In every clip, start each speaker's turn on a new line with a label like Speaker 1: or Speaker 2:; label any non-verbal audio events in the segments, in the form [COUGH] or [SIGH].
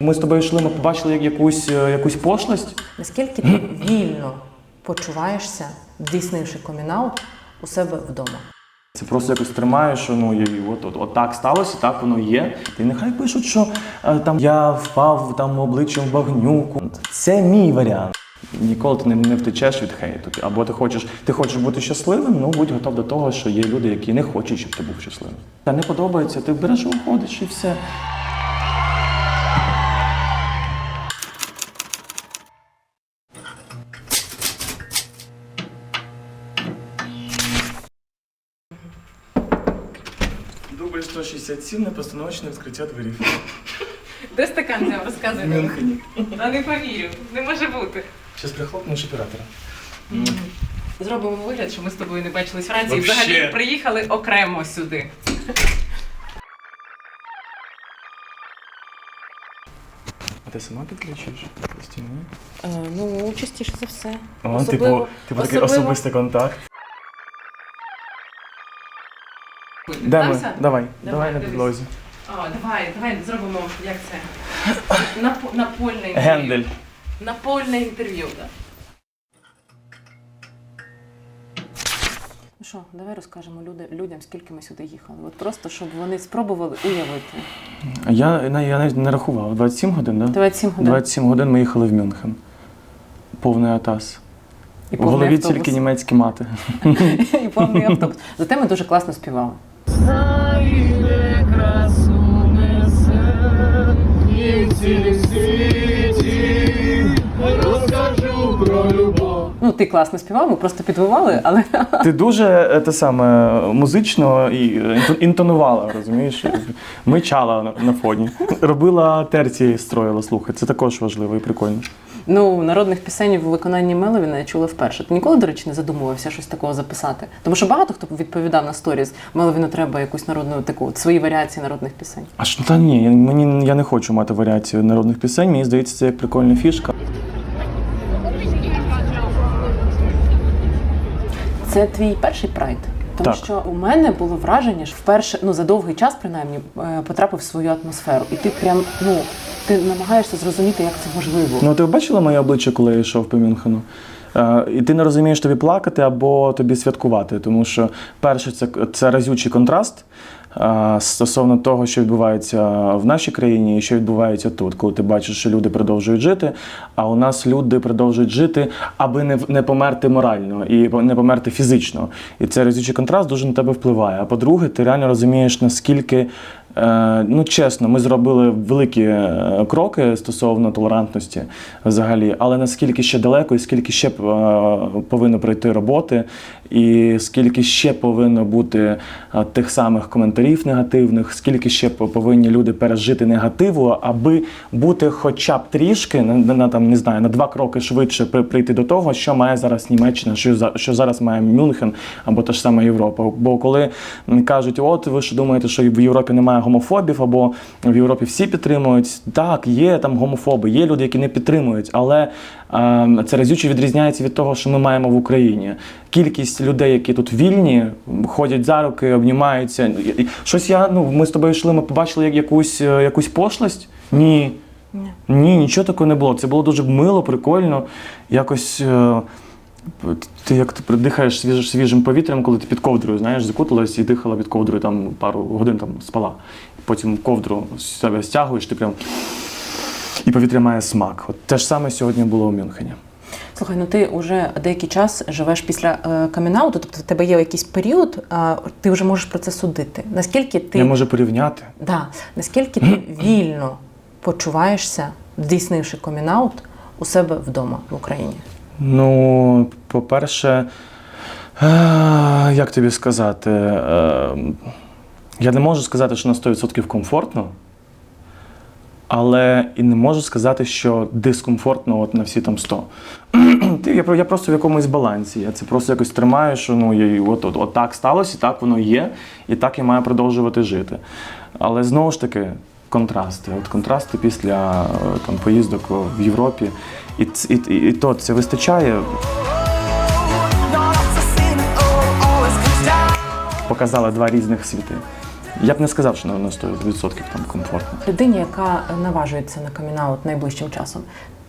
Speaker 1: Ми з тобою йшли, ми побачили як- якусь, е, якусь пошлость.
Speaker 2: Наскільки ти вільно почуваєшся, здійснивши комінаут у себе вдома?
Speaker 1: Це просто якось тримаєш, що ну і от, от, от так сталося, так воно є. І нехай пишуть, що е, там я впав там обличчям в багнюку. Це мій варіант. Ніколи ти не, не втечеш від хейту. Ти- Або ти хочеш, ти хочеш бути щасливим, ну будь готов до того, що є люди, які не хочуть, щоб ти був щасливим. Та не подобається, ти береш і уходиш і все. Дубль 167 на постановочне відкриття дверів.
Speaker 3: Де стакан взяв? Розказуй.
Speaker 1: Мюнхені.
Speaker 3: Та не повірю, не може бути.
Speaker 1: Зараз прихлопнеш оператора.
Speaker 3: Зробимо вигляд, що ми з тобою не бачились вранці і
Speaker 1: Вообще.
Speaker 3: взагалі приїхали окремо сюди.
Speaker 1: А ти сама підключиш постійно?
Speaker 2: Е, ну, частіше за все.
Speaker 1: О,
Speaker 2: Особливо-
Speaker 1: типу, типу такий особистий контакт. Де ми? Давай, давай,
Speaker 3: Давай,
Speaker 1: на
Speaker 3: дивись.
Speaker 1: підлозі.
Speaker 3: О, давай, давай зробимо як це. [COUGHS] Нап- Напольне інтерв'ю.
Speaker 1: Гендель.
Speaker 3: Напольне інтерв'ю, так.
Speaker 2: Ну що, давай розкажемо люди, людям, скільки ми сюди їхали. От просто, щоб вони спробували уявити.
Speaker 1: Я, я, я навіть не рахував. 27 годин, так? Да?
Speaker 2: 27 годин.
Speaker 1: 27 годин ми їхали в Мюнхен. Повний атас.
Speaker 2: І
Speaker 1: В голові
Speaker 2: повний
Speaker 1: тільки німецькі мати. [LAUGHS]
Speaker 2: І повний автобус. Зате ми дуже класно співали. Ну, ти класно співав, ми просто підвивали, але [LAUGHS]
Speaker 1: Ти дуже е, те саме музично і е, інто- інтонувала, розумієш? Мичала на, на фоні. Робила терції, строїла, слухай. Це також важливо і прикольно.
Speaker 2: Ну, народних пісень в виконанні Меловіна я чула вперше. Ти ніколи, до речі, не задумувався щось такого записати? Тому що багато хто відповідав на сторіз, Меловіну треба якусь народну таку свої варіації народних пісень.
Speaker 1: А що та ні, я- мені я не хочу мати варіацію народних пісень. Мені здається, це як прикольна фішка.
Speaker 2: Це твій перший прайд. Тому
Speaker 1: Так.
Speaker 2: що у мене було враження, що вперше, ну за довгий час принаймні, е, потрапив в свою атмосферу. І ти прям ну ти намагаєшся зрозуміти, як це можливо.
Speaker 1: Ну, ти бачила моє обличчя, коли я йшов по Мюнхену? Е, і ти не розумієш тобі плакати або тобі святкувати. Тому що перше, це, це разючий контраст стосовно того, що відбувається в нашій країні і що відбувається тут, коли ти бачиш, що люди продовжують жити, а у нас люди продовжують жити, аби не, не померти морально і не померти фізично. І цей разючий контраст дуже на тебе впливає. А по-друге, ти реально розумієш, наскільки. Е, Ну, чесно, ми зробили великі е, кроки стосовно толерантності взагалі, але наскільки ще далеко, і скільки ще е, повинно пройти роботи, і скільки ще повинно бути тих самих коментарів негативних, скільки ще повинні люди пережити негативу, аби бути хоча б трішки на, там не знаю на два кроки швидше при- прийти до того, що має зараз Німеччина, що що зараз має Мюнхен або та ж сама Європа. Бо коли кажуть, от ви що думаєте, що в Європі немає гомофобів, або в Європі всі підтримують. Так, є там гомофоби, є люди, які не підтримують, але е, це разюче відрізняється від того, що ми маємо в Україні. Кількість людей, які тут вільні, ходять за руки, обнімаються. І Щось я ну ми з тобою йшли, ми побачили як якусь, е, якусь пошлость? Ні.
Speaker 2: Ні.
Speaker 1: Ні, нічого такого не було. Це було дуже мило, прикольно. Якось. Ти як ти дихаєш свіж, свіжим повітрям, коли ти під ковдрою, знаєш, закуталась і дихала під ковдрою там пару годин там спала. Потім ковдру з себе стягуєш, ти прям. І повітря має смак. От те ж саме сьогодні було у Мюнхені.
Speaker 2: Слухай, ну ти вже деякий час живеш після е, камінауту, тобто в тебе є якийсь період, а ти вже можеш про це судити. Наскільки ти
Speaker 1: Я можу порівняти.
Speaker 2: да, наскільки ти [CLEARS THROAT] вільно почуваєшся, здійснивши камінаут у себе вдома в Україні?
Speaker 1: Ну, по-перше, е, як тобі сказати, е, я не можу сказати, що на 100% комфортно, але і не можу сказати, що дискомфортно от на всі там 100. [CLEARS THROAT] Я, просто в якомусь балансі. Я це просто якось тримаю, що ну, от, от, от так сталося, і так воно є, і так я маю продовжувати жити. Але знову ж таки, контрасти. От контрасти після е, там, поїздок в Європі. І, і, і, то це вистачає. Показали два різних світи. Я б не сказав, що на 100% там комфортно.
Speaker 2: Людині, яка наважується на камінаут найближчим часом,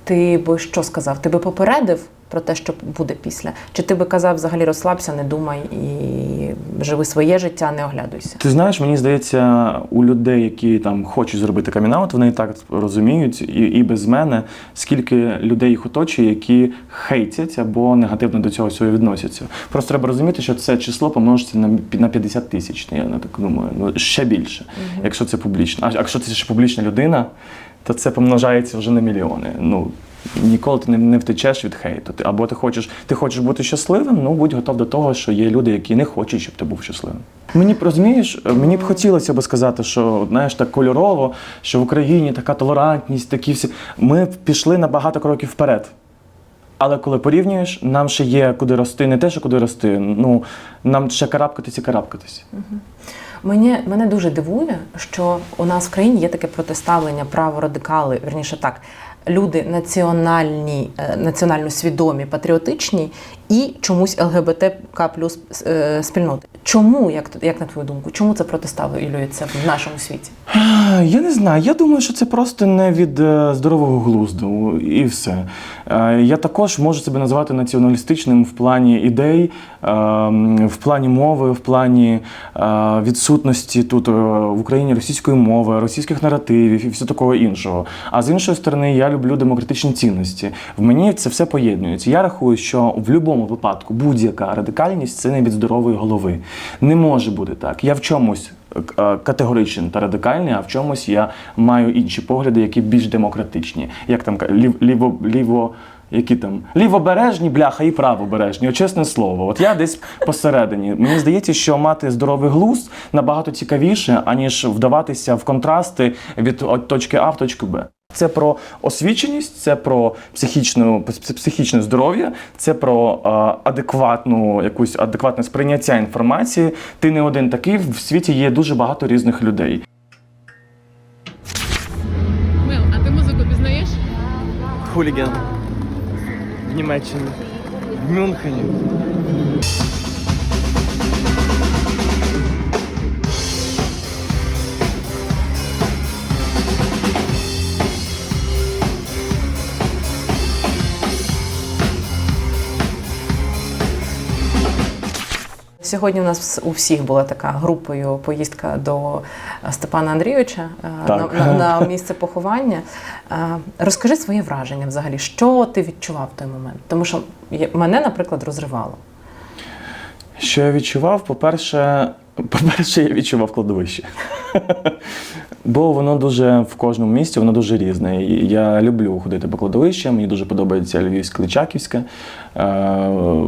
Speaker 2: ти би що сказав? Ти би попередив про те, що буде після? Чи ти би казав взагалі розслабся, не думай і живи своє життя, не оглядуйся?
Speaker 1: Ти знаєш, мені здається, у людей, які там хочуть зробити камінаут, вони і так розуміють, і, і без мене, скільки людей їх оточує, які хейтять або негативно до цього всього відносяться. Просто треба розуміти, що це число помножиться на, на 50 тисяч. Я так думаю, ну ще більше, якщо це публічно. А якщо це ще публічна людина, то це помножається вже на мільйони. Ну ніколи ти не, не втечеш від хейту. Ти або ти хочеш, ти хочеш бути щасливим, ну будь готов до того, що є люди, які не хочуть, щоб ти був щасливим. Мені розумієш, мені б хотілося би сказати, що знаєш так кольорово, що в Україні така толерантність, такі всі. Ми пішли на багато кроків вперед. Але коли порівнюєш, нам ще є куди рости, не те, що куди рости. Ну нам ще карабкатись і карабкатись.
Speaker 2: Мені мене дуже дивує, що у нас в країні є таке протиставлення праворадикали, верніше так, люди національні, е, національно свідомі, патріотичні і чомусь ЛГБТК плюс е, спільноти. Чому, як, як на твою думку, чому це протиставлюється в нашому світі? [SIGHS]
Speaker 1: Я не знаю. Я думаю, що це просто не від е, здорового глузду і все. Е, Я також можу себе назвати націоналістичним в плані ідей, е, в плані мови, в плані е, відсутності тут в Україні російської мови, російських наративів і все такого іншого. А з іншої сторони, я люблю демократичні цінності. В мені це все поєднується. Я рахую, що в будь-якому випадку будь-яка радикальність це не від здорової голови. Не може бути так. Я в чомусь е, категоричний та радикальний, а в чомусь я маю інші погляди, які більш демократичні. Як там лів, ліво, ліво, які там лівобережні, бляха і правобережні. Чесне слово. От я десь посередині. Мені здається, що мати здоровий глузд набагато цікавіше, аніж вдаватися в контрасти від точки А в точку Б. Це про освіченість, це про психічну, психічне здоров'я, це про е, адекватну якусь адекватне сприйняття інформації. Ти не один такий. В світі є дуже багато різних людей.
Speaker 3: Мил, а ти музику пізнаєш?
Speaker 1: Хуліген в Німеччині, в Мюнхені.
Speaker 2: Сьогодні у нас у всіх була така групою поїздка до е, Степана Андрійовича е, на, на, на місце поховання. Е, Розкажи своє враження взагалі, що ти відчував в той момент? Тому що мене, наприклад, розривало.
Speaker 1: Що я відчував? По-перше, [LAUGHS] по-перше, я відчував кладовище. Бо воно дуже в кожному місті, воно дуже різне. Я люблю ходити по кладовищам, мені дуже подобається Львівське Личаківське. Е,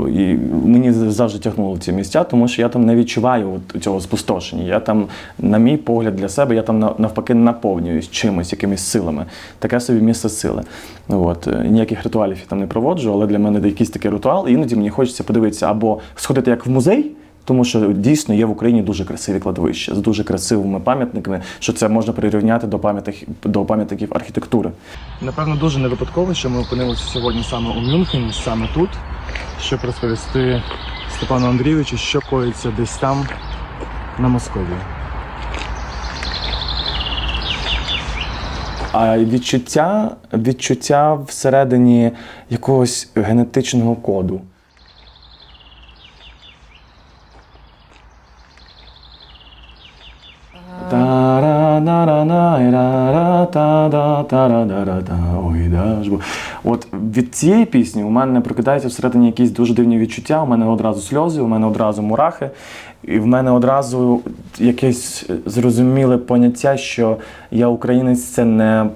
Speaker 1: І мені завжди тягнуло ці місця, тому що я там не відчуваю цього спустошення. Я там, на мій погляд для себе, я там навпаки наповнююсь чимось, якимись силами. Таке собі місце сили. От. е, Ніяких ритуалів я там не проводжу, але для мене якийсь такий ритуал. І іноді мені хочеться подивитися або сходити як в музей. Тому що дійсно є в Україні дуже красиві кладовища з дуже красивими пам'ятниками, що це можна прирівняти до пам'ятників до пам'ятників архітектури. Напевно, дуже не випадково, що ми опинилися сьогодні саме у Мюнхені, саме тут, щоб розповісти Степану Андрійовичу, що коїться десь там на Московії. А відчуття, відчуття всередині якогось генетичного коду. От від цієї пісні у мене прокидаються всередині якісь дуже дивні відчуття. У мене одразу сльози, у мене одразу мурахи, і в мене одразу якесь зрозуміле поняття, що я українець це не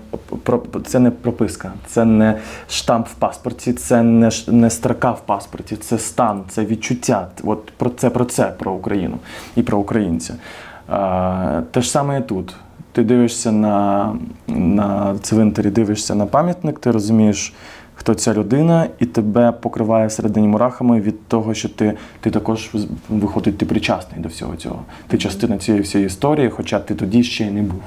Speaker 1: це не прописка, це не штамп в паспорті, це не, не строка в паспорті, це стан, це відчуття. От про це про це, про Україну і про українця. Те ж саме і тут. Ти дивишся на, на цвинтарі, дивишся на пам'ятник, ти розумієш, хто ця людина, і тебе покриває всередині мурахами від того, що ти, ти також виходить, ти причасний до всього цього. Ти частина цієї всієї історії, хоча ти тоді ще й не був.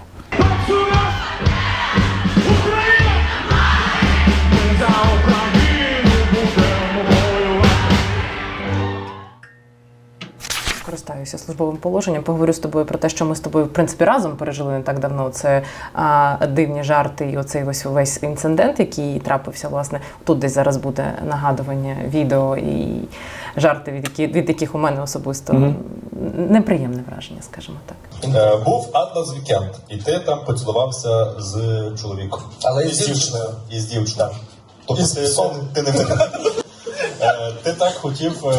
Speaker 2: Користаюся службовим положенням. Поговорю з тобою про те, що ми з тобою в принципі разом пережили не так давно. Це а, дивні жарти і оцей ось увесь інцидент, який трапився. Власне, тут десь зараз буде нагадування відео і жарти, від які від яких у мене особисто
Speaker 1: Мгм.
Speaker 2: неприємне враження, скажімо так.
Speaker 4: Е, Був Атлас Вікенд, і ти там поцілувався з чоловіком.
Speaker 5: Але
Speaker 4: І
Speaker 5: із дівчиною.
Speaker 4: І з дівчиною. Тобто
Speaker 5: Із
Speaker 4: ти, не Ти так хотів е,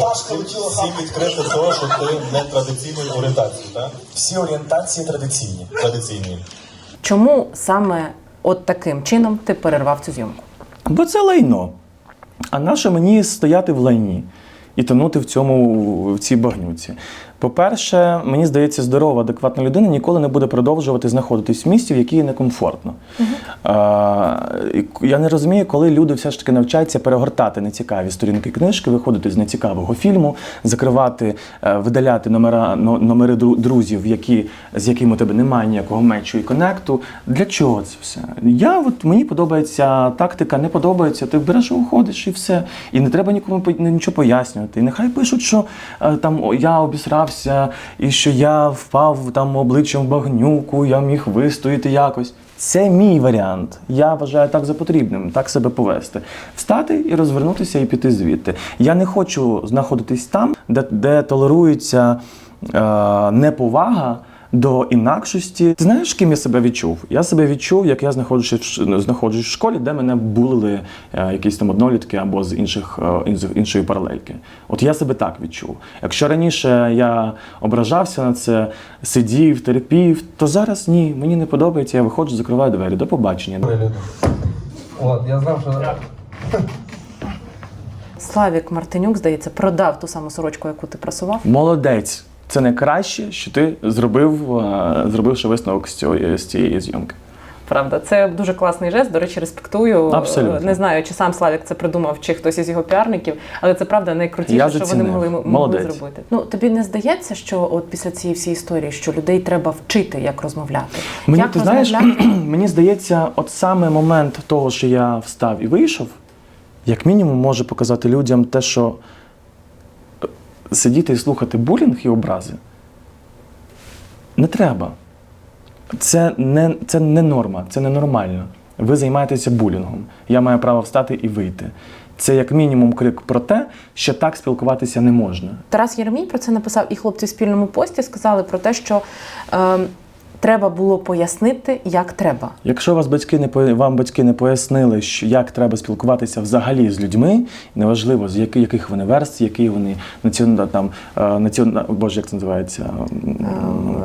Speaker 4: всім, відкрити того, що ти не традиційної орієнтації, так?
Speaker 5: Всі орієнтації традиційні.
Speaker 4: Традиційні.
Speaker 2: Чому саме от таким чином ти перервав цю зйомку?
Speaker 1: Бо це лайно. А наше мені стояти в лайні і тонути в цьому в цій багнюці? По-перше, мені здається, здорова, адекватна людина ніколи не буде продовжувати знаходитись в місті, в якій некомфортно. І я не розумію, коли люди все ж таки навчаються перегортати нецікаві сторінки книжки, виходити з нецікавого фільму, закривати, е, видаляти номера, номери друзів, які, з якими у тебе немає ніякого мечу і конекту. Для чого це все? Я от мені подобається тактика, не подобається, ти береш і уходиш і все. І не треба нікому нічого пояснювати. І нехай пишуть, що е, там я обісрався, і що я впав там обличчям в багнюку, я міг вистояти якось. Це мій варіант. Я вважаю так за потрібним, так себе повести. Встати і розвернутися і піти звідти. Я не хочу знаходитись там, де, де толерується е, неповага до інакшості. Ти знаєш, ким я себе відчув? Я себе відчув, як я знаходжуся в знаходжусь в школі, де мене булили е, якісь там однолітки або з інших е, іншої паралельки. От я себе так відчув. Якщо раніше я ображався на це, сидів, терпів, то зараз ні, мені не подобається. Я виходжу, закриваю двері. До побачення.
Speaker 6: От, я знав, що
Speaker 2: Славік Мартинюк, здається, продав ту саму сорочку, яку ти прасував.
Speaker 1: Молодець. Це найкраще, що ти зробив, е, зробивши висновок з цієї, з цієї зйомки.
Speaker 2: Правда, це дуже класний жест. До речі, респектую.
Speaker 1: Абсолютно.
Speaker 2: Не знаю, чи сам Славік це придумав, чи хтось із його піарників, але це правда найкрутіше,
Speaker 1: Я
Speaker 2: що вони могли, могли зробити. Ну тобі не здається, що от після цієї всієї історії, що людей треба вчити, як розмовляти?
Speaker 1: Мені
Speaker 2: як
Speaker 1: ти знаєш, [CLEARS THROAT] мені здається, от саме момент того, що я встав і вийшов, як мінімум може показати людям те, що сидіти і слухати булінг і образи не треба. Це не, це не норма, це не нормально. Ви займаєтеся булінгом. Я маю право встати і вийти. Це як мінімум крик про те, що так спілкуватися не можна.
Speaker 2: Тарас Єремій про це написав, і хлопці в спільному пості сказали про те, що е, треба було пояснити, як треба.
Speaker 1: Якщо вас батьки не вам батьки не пояснили, що як треба спілкуватися взагалі з людьми, неважливо з яких, яких вони верств, які вони національна там е, націона, боже, як це називається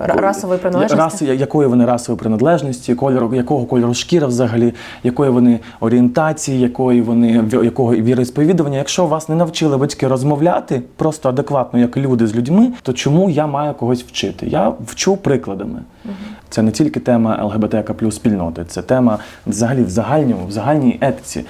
Speaker 2: расової приналежності?
Speaker 1: раси, якої вони расової приналежності, кольору, якого кольору шкіра взагалі, якої вони орієнтації, якої вони якого віросповідування. Якщо вас не навчили батьки розмовляти просто адекватно, як люди з людьми, то чому я маю когось вчити? Я вчу прикладами. Це не тільки тема ЛГБТК плюс спільноти, це тема взагалі в загальному, в загальній етиці.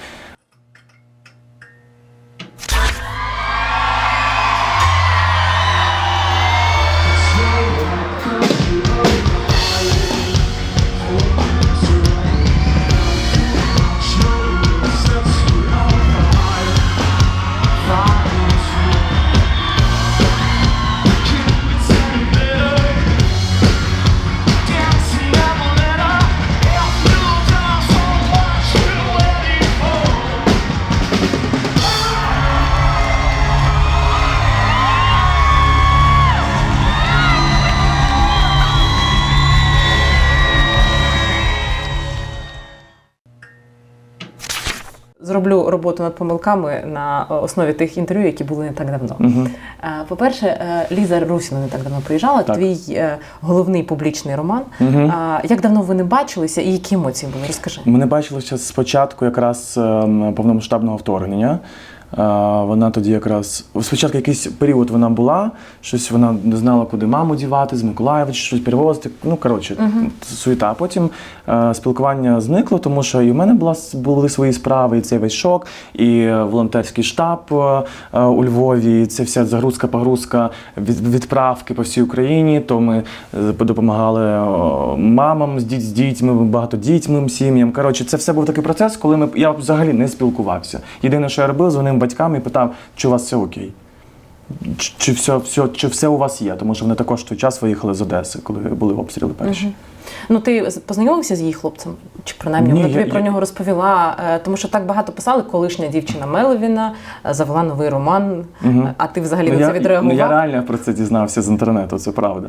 Speaker 2: Роботу над помилками на е, основі тих інтерв'ю, які були не так давно. Е, По-перше, е, Ліза Русіна не так давно приїжджала.
Speaker 1: Так.
Speaker 2: Твій головний публічний роман. Угу. Як давно ви не бачилися і які емоції були? Розкажи.
Speaker 1: Ми не бачилися спочатку якраз ем, повномасштабного вторгнення. Вона тоді якраз спочатку якийсь період вона була, щось вона не знала, куди маму дівати, з Миколаєва, чи щось перевозити. Ну коротше, суєта. А потім е, спілкування зникло, тому що і в мене була були свої справи, і цей весь шок, і е, волонтерський штаб е, у Львові, і це вся загрузка, погрузка від, відправки по всій Україні. То ми допомагали е, мамам з, діть, з дітьми, багатодітним сім'ям. Коротше, це все був такий процес, коли ми я взагалі не спілкувався. Єдине, що я робив, дзвонив батькам і питав, чи у вас все окей. Чи, чи, все, все, чи все у вас є? Тому що вони також в той час виїхали з Одеси, коли були обстріли перші.
Speaker 2: Ну, ти познайомився з її хлопцем? Чи принаймні
Speaker 1: Ні,
Speaker 2: вона
Speaker 1: я-
Speaker 2: тобі про
Speaker 1: я-
Speaker 2: нього розповіла? Е, Тому що так багато писали, колишня дівчина Меловіна е, завела новий роман,
Speaker 1: Мгм.
Speaker 2: а ти взагалі
Speaker 1: Ну,
Speaker 2: на
Speaker 1: я,
Speaker 2: це відреагував?
Speaker 1: ну, я реально про це дізнався з інтернету, це правда.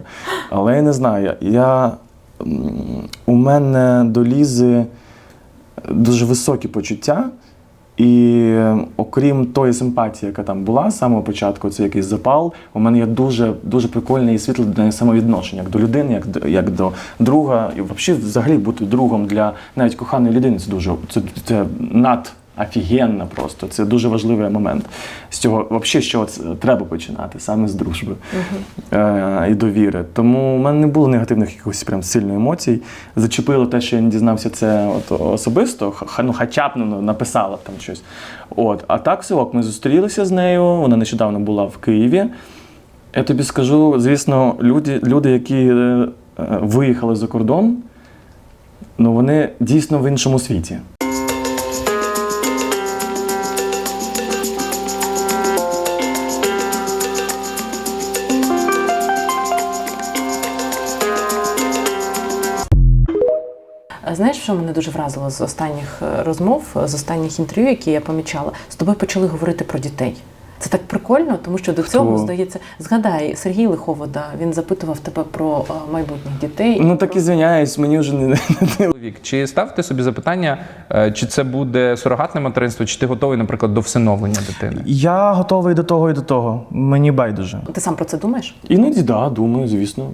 Speaker 1: Але я не знаю. Я, у мене до Лізи дуже високі почуття. І е, окрім тої симпатії, яка там була з самого початку, це якийсь запал. У мене є дуже дуже прикольне і світле до неї самовідношення, як до людини, як до як до друга. І взагалі, взагалі бути другом для навіть коханої людини це дуже це, це над. Офігенно просто. Це дуже важливий момент. З цього, взагалі, з чого треба починати, саме з дружби е, і довіри. Тому у мене не було негативних якихось прям сильних емоцій. Зачепило те, що я не дізнався це от особисто, ха- ну, хоча б ну, написала там щось. От. А так, все ми зустрілися з нею. Вона нещодавно була в Києві. Я тобі скажу, звісно, люди, люди які е, е, виїхали за кордон, ну вони дійсно в іншому світі.
Speaker 2: Мене дуже вразило з останніх е, розмов, е, з останніх інтерв'ю, які я помічала, з тобою почали говорити про дітей. Це так прикольно, тому що до цього здається, згадай, Сергій Лиховода, він запитував тебе про е, майбутніх дітей.
Speaker 1: Ну так і звиняюсь, мені вже не,
Speaker 7: Чоловік, чи ставте собі запитання, е, чи це буде сурогатне материнство, чи ти готовий, наприклад, до всиновлення дитини?
Speaker 1: Я готовий до того і до того. Мені байдуже.
Speaker 2: Ти сам про це думаєш?
Speaker 1: Іноді да, думаю, звісно.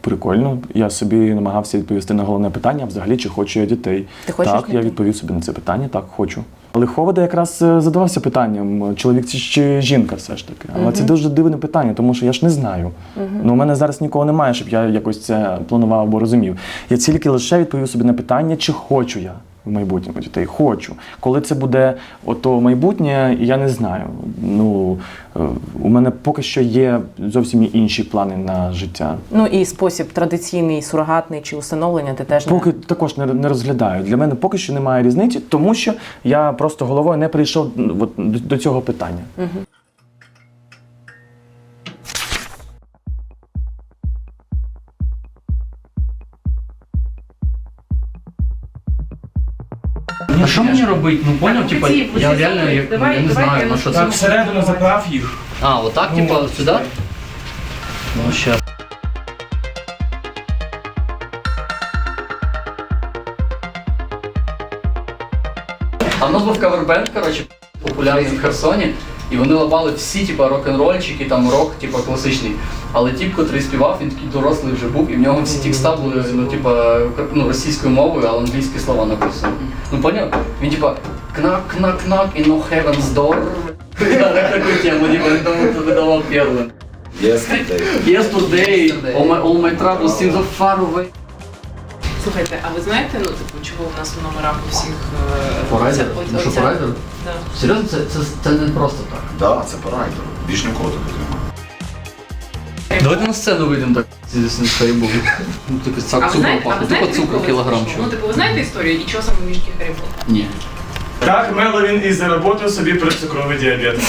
Speaker 1: Прикольно. Я собі намагався відповісти на головне питання, взагалі, чи хочу я дітей.
Speaker 2: Ти хочеш
Speaker 1: так, я відповів собі на це питання, так, хочу. Лиховода якраз е, задавався питанням, чоловік це чи жінка все ж таки. Але це дуже дивне питання, тому що я ж не знаю. Ну, у мене зараз нікого немає, щоб я якось це планував або розумів. Я тільки лише відповів собі на питання, чи хочу я в майбутньому дітей. Хочу. Коли це буде ото майбутнє, я не знаю. Ну, е, у мене поки що є зовсім інші плани на життя.
Speaker 2: Ну і спосіб традиційний, сурогатний чи усиновлення ти теж
Speaker 1: Поки
Speaker 2: не
Speaker 1: також не, не розглядаю. Для мене поки що немає різниці, тому що я просто головою не прийшов от, до, до цього питання.
Speaker 8: А що мені робити? Ну поняв, типа, я реально я,
Speaker 3: давай-
Speaker 8: я не
Speaker 3: давай
Speaker 8: знаю,
Speaker 3: я
Speaker 8: на що це.
Speaker 1: Так, всередину заправ їх.
Speaker 8: А, отак, типа, сюди? Ну, ще. А в нас був кавербенд, коротше, популярний в Херсоні, і вони лабали всі, типа, рок-н-рольчики, там рок, типа, класичний. Але тіп, котрий співав, він такий дорослий вже був, і в нього всі текста були, ну, типа, ну, російською мовою, але англійські слова написані. Ну, поняв? Він, типа, кнак, кнак, кнак, і no heaven's door. [LAUGHS] На таку тему, типа, він тому видавав первым. Yesterday, all my, all my troubles seems so far away.
Speaker 3: Слухайте, а ви знаєте, ну типу, чого у нас у номерах у всіх е,
Speaker 8: По райдеру?
Speaker 3: оця-
Speaker 8: Ну, що
Speaker 3: оця-
Speaker 8: по райдеру?
Speaker 3: Да.
Speaker 8: Серйозно, це, це, це не просто так.
Speaker 9: Да, це по райдеру. Більш нікого тут немає.
Speaker 8: Давайте на сцену вийдемо так. Ці хайбу. Ну, типу, цак цукру пахне.
Speaker 3: знаєте,
Speaker 8: цукру
Speaker 3: відколи
Speaker 8: кілограм?
Speaker 3: Ну, типу, ви знаєте історію і чого саме мішки Гаррі Поттера?
Speaker 8: Ні.
Speaker 1: Так, Меловін і заработав собі предцукровий діабет.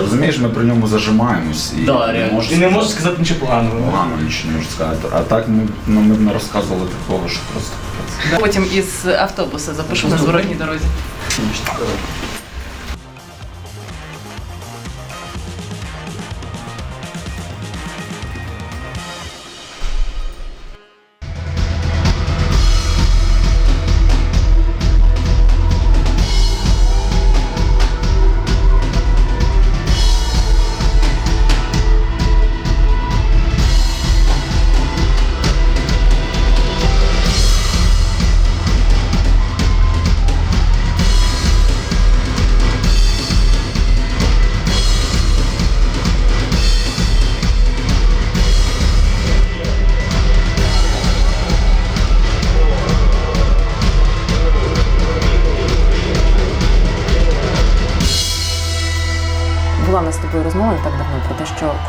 Speaker 9: Розумієш, ми при ньому зажимаємось і
Speaker 8: Да, реально.
Speaker 9: можеш
Speaker 1: не можеш сказати нічого поганого.
Speaker 9: погано нічого не можеш сказати. А так ми, ну, ми б не розказували такого, що просто.
Speaker 3: Потім із автобуса запишу на зворотній дорозі.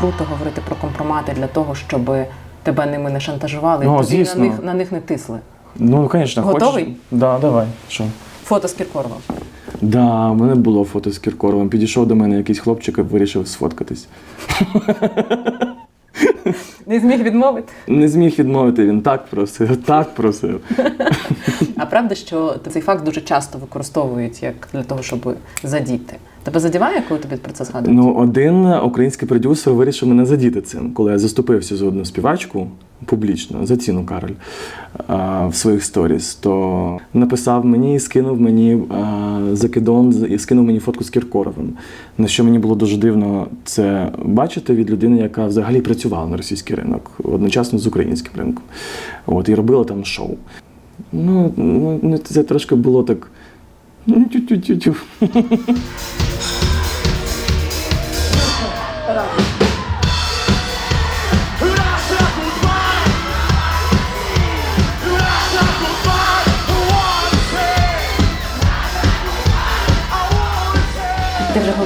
Speaker 2: Круто говорити про компромати для того, щоб тебе ними не шантажували,
Speaker 1: Ну,
Speaker 2: тобі
Speaker 1: звісно.
Speaker 2: на них на них не тисли.
Speaker 1: Ну, звісно,
Speaker 2: Готовий?
Speaker 1: Хочеш? Да, давай. Що?
Speaker 2: Фото з Кіркоровим.
Speaker 1: Да, у мене було фото з Кіркоровим. Підійшов до мене якийсь хлопчик і вирішив сфоткатись.
Speaker 2: Не зміг відмовити.
Speaker 1: Не зміг відмовити, він так просив, так просив.
Speaker 2: А правда, що цей факт дуже часто використовують як для того, щоб задіти. Тебе задіває, коли тобі про це згадують?
Speaker 1: Ну, один український продюсер вирішив мене задіти цим, коли я заступився за одну співачку публічно за ціну Кароль в своїх сторіс, то написав мені і скинув мені а, закидон і скинув мені фотку з Кіркоровим. На що мені було дуже дивно це бачити від людини, яка взагалі працювала на російський ринок, одночасно з українським ринком. От, і робила там шоу. Ну, ну це трошки було так. ну, тю-тю-тю-тю. [LAUGHS]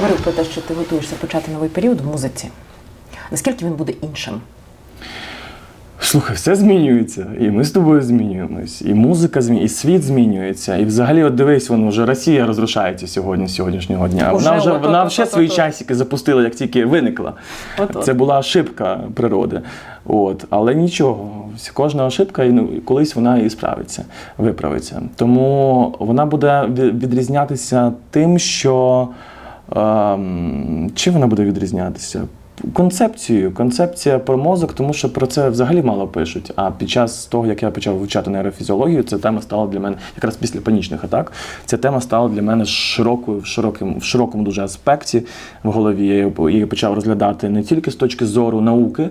Speaker 2: говорив про те, що ти готуєшся почати новий період в музиці. Наскільки він буде іншим?
Speaker 1: Слухай, все змінюється, і ми з тобою змінюємось, і музика змінюється, і світ змінюється. І взагалі, от дивись, воно вже Росія розрушається сьогодні, з сьогоднішнього дня.
Speaker 2: Уже,
Speaker 1: вона вже
Speaker 2: от,
Speaker 1: вона
Speaker 2: от,
Speaker 1: свої часики запустила, як тільки виникла.
Speaker 2: От-от.
Speaker 1: Це була ошибка природи. От, але нічого, кожна ошибка ну, колись вона і справиться, виправиться. Тому вона буде відрізнятися тим, що ем, чим вона буде відрізнятися? Концепцією, концепція про мозок, тому що про це взагалі мало пишуть. А під час того, як я почав вивчати нейрофізіологію, ця тема стала для мене якраз після панічних атак. Ця тема стала для мене широкою, в широкому, в широкому дуже аспекті в голові. Я її- почав розглядати не тільки з точки зору науки,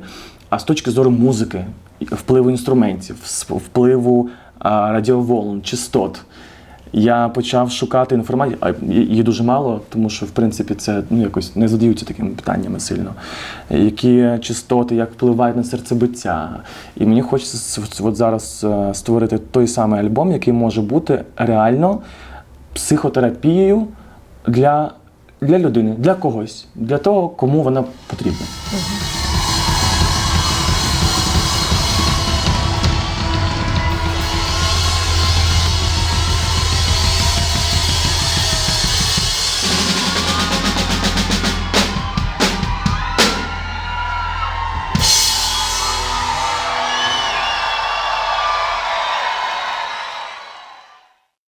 Speaker 1: а з точки зору музики, впливу інструментів, впливу радіоволн, частот. Я почав шукати інформацію, а її дуже мало, тому що в принципі це ну якось не задаються такими питаннями сильно. Які частоти, як впливають на серцебиття. І мені хочеться от зараз е, створити той самий альбом, який може бути реально психотерапією для, для людини, для когось, для того, кому вона потрібна.